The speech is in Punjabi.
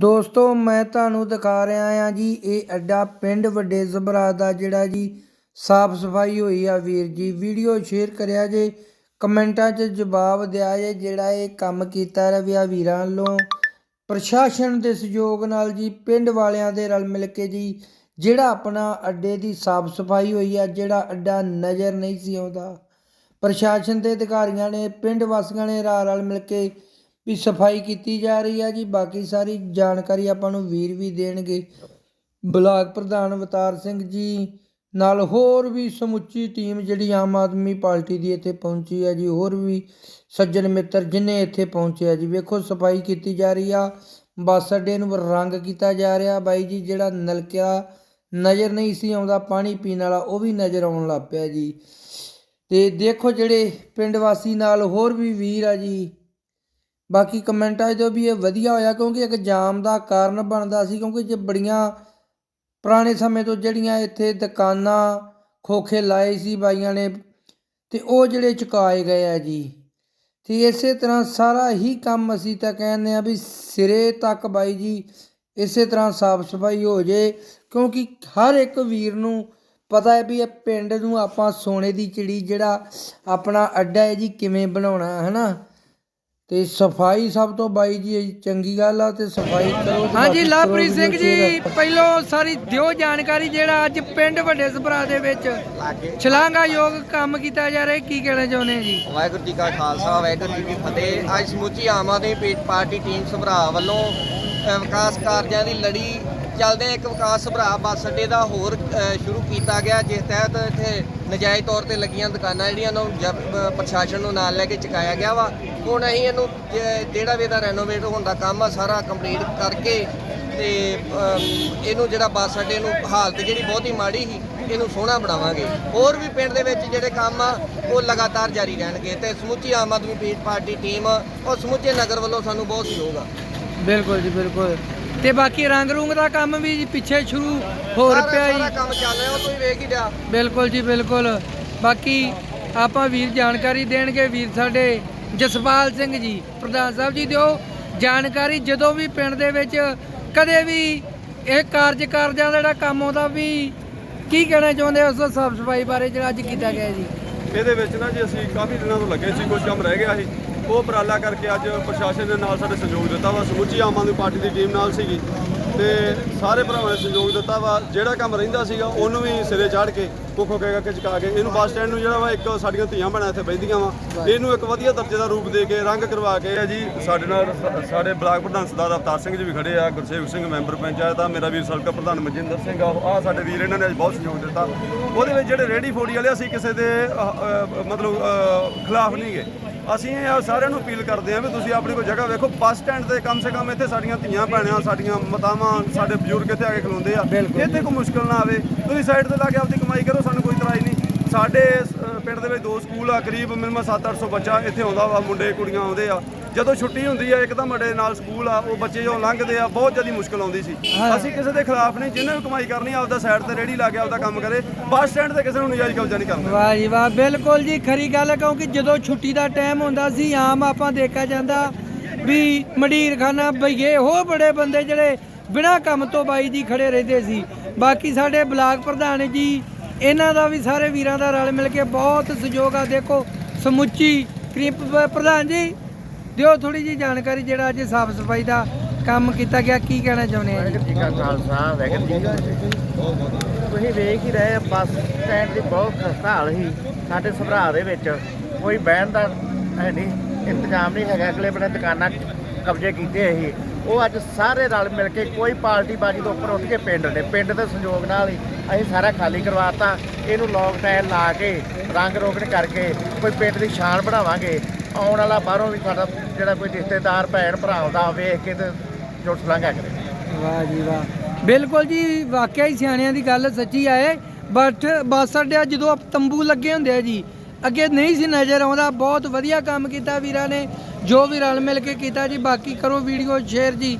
ਦੋਸਤੋ, ਮੈਂ ਤੁਹਾਨੂੰ ਦਿਖਾ ਰਿਹਾ ਆ ਜੀ, ਇਹ ਅੱਡਾ ਪਿੰਡ ਵੱਡੇ ਜ਼ਬਰਾ ਦਾ ਜਿਹੜਾ ਜੀ ਸਾਫ਼ ਸਫ਼ਾਈ ਹੋਈ ਆ ਵੀਰ ਜੀ। ਵੀਡੀਓ ਸ਼ੇਅਰ ਕਰਿਆ ਜੇ, ਕਮੈਂਟਾਂ 'ਚ ਜਵਾਬ ਦਿਆ ਜੇ ਜਿਹੜਾ ਇਹ ਕੰਮ ਕੀਤਾ ਰਵਿਆ ਵੀਰਾਂ ਵੱਲੋਂ। ਪ੍ਰਸ਼ਾਸਨ ਦੇ ਸਹਿਯੋਗ ਨਾਲ ਜੀ, ਪਿੰਡ ਵਾਲਿਆਂ ਦੇ ਰਲ ਮਿਲ ਕੇ ਜੀ, ਜਿਹੜਾ ਆਪਣਾ ਅੱਡੇ ਦੀ ਸਾਫ਼ ਸਫ਼ਾਈ ਹੋਈ ਆ, ਜਿਹੜਾ ਅੱਡਾ ਨਜ਼ਰ ਨਹੀਂ ਸੀ ਆਉਂਦਾ। ਪ੍ਰਸ਼ਾਸਨ ਦੇ ਅਧਿਕਾਰੀਆਂ ਨੇ, ਪਿੰਡ ਵਾਸੀਆਂ ਨੇ ਰਲ ਰਲ ਮਿਲ ਕੇ ਵੀ ਸਫ਼ਾਈ ਕੀਤੀ ਜਾ ਰਹੀ ਹੈ ਜੀ। ਬਾਕੀ ਸਾਰੀ ਜਾਣਕਾਰੀ ਆਪਾਂ ਨੂੰ ਵੀਰ ਵੀ ਦੇਣਗੇ। ਬਲਾਕ ਪ੍ਰਧਾਨ ਅਵਤਾਰ ਸਿੰਘ ਜੀ ਨਾਲ ਹੋਰ ਵੀ ਸਮੁੱਚੀ ਟੀਮ ਜਿਹੜੀ ਆਮ ਆਦਮੀ ਪਾਰਟੀ ਦੀ ਇੱਥੇ ਪਹੁੰਚੀ ਹੈ ਜੀ। ਹੋਰ ਵੀ ਸੱਜਣ ਮਿੱਤਰ ਜਿਨੇ ਇੱਥੇ ਪਹੁੰਚਿਆ ਜੀ। ਵੇਖੋ ਸਫ਼ਾਈ ਕੀਤੀ ਜਾ ਰਹੀ ਆ। ਬੱਸ ਅੱਡੇ ਨੂੰ ਰੰਗ ਕੀਤਾ ਜਾ ਰਿਹਾ। ਬਾਈ ਜੀ, ਜਿਹੜਾ ਨਲਕਿਆ ਨਜ਼ਰ ਨਹੀਂ ਸੀ ਆਉਂਦਾ, ਪਾਣੀ ਪੀਣ ਵਾਲਾ, ਉਹ ਵੀ ਨਜ਼ਰ ਆਉਣ ਲੱਗ ਪਿਆ ਜੀ। ਤੇ ਦੇਖੋ ਜਿਹੜੇ ਪਿੰਡ ਵਾਸੀ ਨਾਲ ਹੋਰ ਵੀ ਵੀਰ ਆ ਜੀ। ਬਾਕੀ ਕਮੈਂਟਾਂ 'ਚ ਵੀ ਇਹ ਵਧੀਆ ਹੋਇਆ ਕਿਉਂਕਿ ਇੱਕ ਜਾਮ ਦਾ ਕਾਰਨ ਬਣਦਾ ਸੀ ਕਿਉਂਕਿ ਜੇ ਬੜੀਆਂ ਪੁਰਾਣੇ ਸਮੇਂ ਤੋਂ ਜਿਹੜੀਆਂ ਇੱਥੇ ਦੁਕਾਨਾਂ ਖੋਖੇ ਲਾਏ ਸੀ ਬਾਈਆਂ ਨੇ ਤੇ ਉਹ ਜਿਹੜੇ ਚੁਕਾਏ ਗਏ ਆ ਜੀ। ਤੇ ਇਸੇ ਤਰ੍ਹਾਂ ਸਾਰਾ ਹੀ ਕੰਮ ਅਸੀਂ ਤਾਂ ਕਹਿੰਦੇ ਆ ਵੀ ਸਿਰੇ ਤੱਕ ਬਾਈ ਜੀ, ਇਸੇ ਤਰ੍ਹਾਂ ਸਾਫ਼ ਸਫ਼ਾਈ ਹੋ ਜੇ ਕਿਉਂਕਿ ਹਰ ਇੱਕ ਵੀਰ ਨੂੰ ਪਤਾ ਹੈ ਵੀ ਇਹ ਪਿੰਡ ਨੂੰ ਆਪਾਂ ਸੋਨੇ ਦੀ ਚਿੜੀ ਜਿਹੜਾ ਆਪਣਾ ਅੱਡਾ ਹੈ ਜੀ ਕਿਵੇਂ ਬਣਾਉਣਾ, ਹੈ ਹਨਾ ਤੇ ਸਫ਼ਾਈ ਸਭ ਤੋਂ ਬਾਈ ਜੀ ਚੰਗੀ ਗੱਲ ਆ ਤੇ ਸਫ਼ਾਈ ਕਰੋ ਹਾਂਜੀ ਲਵਪ੍ਰੀਤ ਸਿੰਘ ਜੀ। ਪਹਿਲੋਂ ਸਾਰੀ ਦਿਓ ਜਾਣਕਾਰੀ ਜਿਹੜਾ ਅੱਜ ਪਿੰਡ ਵੱਡੇ ਸਭਰਾ ਦੇ ਵਿੱਚ ਸ਼ਲਾਘਾਯੋਗ ਕੰਮ ਕੀਤਾ ਜਾ ਰਿਹਾ ਕੀ ਕਹਿਣਾ ਚਾਹੁੰਦੇ ਆ ਜੀ ਵਾਹਿਗੁਰੂ ਜੀ ਕਾ ਖਾਲਸਾ ਵਾਹਿਗੁਰੂ ਜੀ ਕੀ ਫਤਿਹ ਅੱਜ ਸਮੁੱਚੀ ਆਮ ਆਦਮੀ ਪਾਰਟੀ ਟੀਮ ਸਭਰਾ ਵੱਲੋਂ ਵਿਕਾਸ ਕਾਰਜਾਂ ਦੀ ਲੜੀ ਚੱਲਦੇ ਇੱਕ ਵਿਕਾਸ ਸਭਰਾ ਬੱਸ ਅੱਡੇ ਦਾ ਹੋਰ ਸ਼ੁਰੂ ਕੀਤਾ ਗਿਆ ਜਿਸ ਤਹਿਤ ਇੱਥੇ ਨਜਾਇਜ਼ ਤੌਰ ਤੇ ਲੱਗੀਆਂ ਦੁਕਾਨਾਂ ਜਿਹੜੀਆਂ ਨੂੰ ਜਬ- ਪ੍ਰਸ਼ਾਸਨ ਨੂੰ ਨਾਲ ਲੈ ਕੇ ਚੁਕਾਇਆ ਗਿਆ ਵਾ। ਹੁਣ ਅਸੀਂ ਇਹਨੂੰ ਜ- ਜਿਹੜਾ ਵੀ ਇਹਦਾ ਰੈਨੋਵੇਟ ਹੋਣ ਦਾ ਕੰਮ ਆ ਸਾਰਾ ਕੰਪਲੀਟ ਕਰਕੇ ਤੇ ਅ, ਇਹਨੂੰ ਜਿਹੜਾ ਬੱਸ ਅੱਡੇ ਨੂੰ ਹਾਲਤ ਜਿਹੜੀ ਬਹੁਤ ਹੀ ਮਾੜੀ ਸੀ ਇਹਨੂੰ ਸੋਹਣਾ ਬਣਾਵਾਂਗੇ। ਹੋਰ ਵੀ ਪਿੰਡ ਦੇ ਵਿੱਚ ਜਿਹੜੇ ਕੰਮ ਆ ਉਹ ਲਗਾਤਾਰ ਜਾਰੀ ਰਹਿਣਗੇ ਤੇ ਸਮੁੱਚੀ ਆਮ ਆਦਮੀ ਪੀ- ਪਾਰਟੀ ਟੀਮ ਔਰ ਸਮੁੱਚੇ ਨਗਰ ਵੱਲੋਂ ਸਾਨੂੰ ਬਹੁਤ ਸਹਿਯੋਗ ਆ। ਬਿਲਕੁਲ ਜੀ ਬਿਲਕੁਲ। ਤੇ ਬਾਕੀ ਰੰਗ ਰੂੰਗ ਦਾ ਕੰਮ ਵੀ ਜੀ ਪਿੱਛੇ ਸ਼ੁਰੂ ਹੋ ਸਾਰਾ- ਪਿਆ ਸਾਰਾ ਜੀ ਕੰਮ ਚੱਲ ਰਿਹਾ ਉਹ ਤੁਸੀਂ ਵੇਖ ਹੀ ਲਿਆ। ਬਿਲਕੁਲ ਜੀ ਬਿਲਕੁਲ। ਬਾਕੀ ਆਪਾਂ ਵੀਰ ਜਾਣਕਾਰੀ ਦੇਣਗੇ ਵੀਰ ਸਾਡੇ ਜਸਪਾਲ ਸਿੰਘ ਜੀ ਪ੍ਰਧਾਨ ਸਾਹਿਬ ਜੀ ਦਿਓ। ਜਾਣਕਾਰੀ ਜਦੋਂ ਵੀ ਪਿੰਡ ਦੇ ਵਿੱਚ ਕਦੇ ਵੀ ਇਹ ਕਾਰਜ ਕਾਰਜਾਂ ਦਾ ਜਿਹੜਾ ਕੰਮ ਆਉਂਦਾ ਵੀ ਕੀ ਕਹਿਣਾ ਚਾਹੁੰਦੇ ਹੋ ਉਸ ਸਾਫ਼ ਸਫ਼ਾਈ ਬਾਰੇ ਜਿਹੜਾ ਅੱਜ ਕੀਤਾ ਗਿਆ ਜੀ? ਇਹਦੇ ਵਿੱਚ ਨਾ ਜੀ ਅਸੀਂ ਕਾਫੀ ਦਿਨਾਂ ਤੋਂ ਲੱਗੇ ਸੀ ਕੁਝ ਕੰਮ ਰਹਿ ਗਿਆ ਸੀ। ਉਹ ਉਪਰਾਲਾ ਕਰਕੇ ਅੱਜ ਪ੍ਰਸ਼ਾਸਨ ਦੇ ਨਾਲ ਸਾਡੇ ਸਹਿਯੋਗ ਦਿੱਤਾ ਵਾ। ਸਮੁੱਚੀ ਆਮ ਆਦਮੀ ਪਾਰਟੀ ਦੀ ਟੀਮ ਨਾਲ ਸੀਗੀ। ਤੇ ਸਾਰੇ ਭਰਾਵਾਂ ਨੇ ਸਹਿਯੋਗ ਦਿੱਤਾ ਵਾ। ਜਿਹੜਾ ਕੰਮ ਰਹਿੰਦਾ ਸੀਗਾ, ਉਹਨੂੰ ਵੀ ਸਿਰੇ ਚਾੜ ਕੇ, ਕੋਖੋ ਕਹਿ ਕੇ ਚੁਕਾ ਕੇ, ਇਹਨੂੰ ਬੱਸ ਸਟੈਂਡ ਨੂੰ ਜਿਹੜਾ ਵਾ, ਇੱਕ ਸਾਡੀਆਂ ਧੀਆਂ ਬਣਾ ਇੱਥੇ ਬੈਠੀਆਂ ਵਾ। ਇਹਨੂੰ ਇੱਕ ਵਧੀਆ ਦਰਜੇ ਦਾ ਰੂਪ ਦੇ ਕੇ, ਰੰਗ ਕਰਵਾ ਕੇ ਆ ਜੀ ਸਾਡੇ ਨਾਲ ਸਾਡੇ ਬਲਾਕ ਪ੍ਰਧਾਨ ਸਰਦਾਰ ਅਵਤਾਰ ਸਿੰਘ ਜੀ ਵੀ ਖੜੇ ਆ ਗੁਰਸੇਵ ਸਿੰਘ ਮੈਂਬਰ ਪੰਚਾਇਤ ਆ, ਮੇਰਾ ਵੀਰ ਸਲਕਾ ਪ੍ਰਧਾਨ ਮਨਜਿੰਦਰ ਸਿੰਘ ਆ ਆ ਸਾਡੇ ਵੀਰ, ਇਹਨਾਂ ਨੇ ਅੱਜ ਬਹੁਤ ਸਹਿਯੋਗ ਦਿੱਤਾ। ਉਹਦੇ ਵਿੱਚ ਜਿਹੜੇ ਰੇੜੀ ਫੋੜੀ ਵਾਲੇ ਅਸੀਂ ਕਿਸੇ ਦੇ ਮਤਲਬ ਖਿਲਾਫ ਨਹੀਂ ਗਏ ਅਸੀਂ ਇਹ ਸਾਰਿਆਂ ਨੂੰ ਅਪੀਲ ਕਰਦੇ ਹਾਂ ਵੀ ਤੁਸੀਂ ਆਪਣੀ ਕੋਈ ਜਗ੍ਹਾ ਵੇਖੋ ਬੱਸ ਸਟੈਂਡ ਤੇ ਕਮ ਸੇ ਕਮ ਇੱਥੇ ਸਾਡੀਆਂ ਧੀਆਂ ਭੈਣਾਂ ਸਾਡੀਆਂ ਮਾਤਾਵਾਂ ਸਾਡੇ ਬਜ਼ੁਰਗ ਇੱਥੇ ਆ ਕੇ ਖਲੋਂਦੇ ਆ। ਇੱਥੇ ਕੋਈ ਮੁਸ਼ਕਲ ਨਾ ਆਵੇ। ਤੁਸੀਂ ਸਾਈਡ ਤੇ ਲਾ ਕੇ ਆਪਦੀ ਕਮਾਈ ਕਰੋ ਸਾਨੂੰ ਕੋਈ ਇਤਰਾਜ਼ ਨਹੀਂ। ਸਾਡੇ ਪਿੰਡ ਦੇ ਵਿੱਚ ਦੋ ਸਕੂਲ ਆ ਕਰੀਬ ਮਿਨੀਮਮ 7-800 ਬੱਚਾ ਇੱਥੇ ਆਉਂਦਾ ਵਾ ਮੁੰਡੇ ਕੁੜੀਆਂ ਆਉਂਦੇ ਆ। ਜਦੋਂ ਛੁੱਟੀ ਹੁੰਦੀ ਆ ਇੱਕ ਤਾਂ ਮੜੇ ਨਾਲ ਸਕੂਲ ਆ ਉਹ ਬੱਚੇ ਜੋ ਲੰਘਦੇ ਆ ਬਹੁਤ ਜ਼ਿਆਦਾ ਮੁਸ਼ਕਲ ਆਉਂਦੀ ਸੀ। ਅਸੀਂ ਕਿਸੇ ਦੇ ਖਿਲਾਫ ਨਹੀਂ ਜਿਹਨੇ ਵੀ ਕਮਾਈ ਕਰਨੀ ਆਪਦਾ ਸਾਈਡ ਤੇ ਰੇੜੀ ਲਾ ਕੇ ਆਪਦਾ ਕੰਮ ਕਰੇ ਬੱਸ ਸਟੈਂਡ ਤੇ ਕਿਸੇ ਨੂੰ ਨਜਾਇਜ਼ ਕਬਜ਼ਾ ਨਹੀਂ ਕਰਨਾ। ਵਾਹ ਜੀ ਵਾਹ ਬਿਲਕੁਲ ਜੀ ਖਰੀ ਗੱਲ ਕਿਉਂਕਿ ਜਦੋਂ ਛੁੱਟੀ ਦਾ ਟਾਈਮ ਹੁੰਦਾ ਸੀ ਆਮ ਆਪਾਂ ਦੇਖਿਆ ਜਾਂਦਾ ਵੀ ਮੰਡੀਰ ਖਾਨਾ ਬਈਏ ਹੋ ਬੜੇ ਬੰਦੇ ਜਿਹੜੇ ਬਿਨਾਂ ਕੰਮ ਤੋਂ ਬਾਈ ਜੀ ਖੜੇ ਰਹਿੰਦੇ ਸੀ। ਬਾਕੀ ਸਾਡੇ ਬਲਾਕ ਪ੍ਰਧਾਨ ਜੀ ਇਹਨਾਂ ਦਾ ਵੀ ਸਾਰੇ ਵੀਰਾਂ ਦਾ ਰਲ ਮਿਲ ਕੇ ਬਹੁਤ ਸਹਿਯੋਗ ਆ। ਦੇਖੋ ਸਮੁੱਚੀ ਕਰੀਬ ਪ੍ਰਧਾਨ ਜੀ ਦਿਓ ਥੋੜੀ ਜੀ ਜਾਣਕਾਰੀ ਜਿਹੜਾ ਅੱਜ ਸਾਫ਼ ਸਫ਼ਾਈ ਦਾ ਕੰਮ ਕੀਤਾ ਗਿਆ। ਕੀ ਕਹਿਣਾ ਚਾਹੁੰਦੇ ਆ ਜੀ? ਕਾ ਖਾਲਸਾ ਵਾਹਿਗੁਰੂ ਜੀ ਤੁਸੀਂ ਵੇਖ ਹੀ ਰਹੇ ਆ, ਬੱਸ ਸਟੈਂਡ ਦੀ ਬਹੁਤ ਖਸਤਾ ਹਾਲ ਸੀ ਸਾਡੇ ਸਭਰਾ ਦੇ ਵਿੱਚ। ਕੋਈ ਬਹਿਣ ਦਾ ਹੈ ਨਹੀਂ ਇੰਤਜ਼ਾਮ ਨਹੀਂ ਹੈਗਾ। ਅਗਲੇ ਬਣੇ ਦੁਕਾਨਾਂ ਕਬਜ਼ੇ ਕੀਤੇ ਸੀ। ਉਹ ਅੱਜ ਸਾਰੇ ਰਲ ਮਿਲ ਕੇ ਕੋਈ ਪਾਰਟੀ ਬਾਜੀ ਤੋਂ ਉੱਪਰ ਉੱਠ ਕੇ ਪਿੰਡ ਨੇ, ਪਿੰਡ ਦੇ ਸੰਯੋਗ ਨਾਲ ਹੀ ਅਸੀਂ ਸਾਰਾ ਖਾਲੀ ਕਰਵਾਤਾ। ਇਹਨੂੰ ਲੋਕ ਟਾਇਲ ਲਾ ਕੇ, ਰੰਗ ਰੋਗਨ ਕਰਕੇ ਕੋਈ ਪਿੰਡ ਦੀ ਸ਼ਾਨ ਬਣਾਵਾਂਗੇ। ਆਉਣ ਵਾਲਾ ਬਾਹਰੋਂ ਵੀ ਸਾਡਾ ਜਿਹੜਾ ਕੋਈ ਰਿਸ਼ਤੇਦਾਰ, ਭੈਣ ਭਰਾ ਆਉਂਦਾ, ਵੇਖ ਕੇ ਤੇ ਜੁੱਟ ਸਲਾਂਘਾ ਕਰੇ। ਵਾਹ ਜੀ ਵਾਹ। ਬਿਲਕੁਲ ਜੀ, ਵਾਕਿਆ ਹੀ ਸਿਆਣਿਆਂ ਦੀ ਗੱਲ ਸੱਚੀ ਆਏ ਬਟ ਬੱਸ ਅੱਡਿਆ ਜਦੋਂ ਆਪ ਤੰਬੂ ਲੱਗੇ ਹੁੰਦੇ ਆ ਜੀ, ਅੱਗੇ ਨਹੀਂ ਸੀ ਨਜ਼ਰ ਆਉਂਦਾ। ਬਹੁਤ ਵਧੀਆ ਕੰਮ ਕੀਤਾ ਵੀਰਾਂ ਨੇ। ਜੋ ਵੀ ਰਲ ਮਿਲ ਕੇ ਕੀਤਾ ਜੀ ਬਾਕੀ ਕਰੋ ਵੀਡੀਓ ਸ਼ੇਅਰ ਜੀ।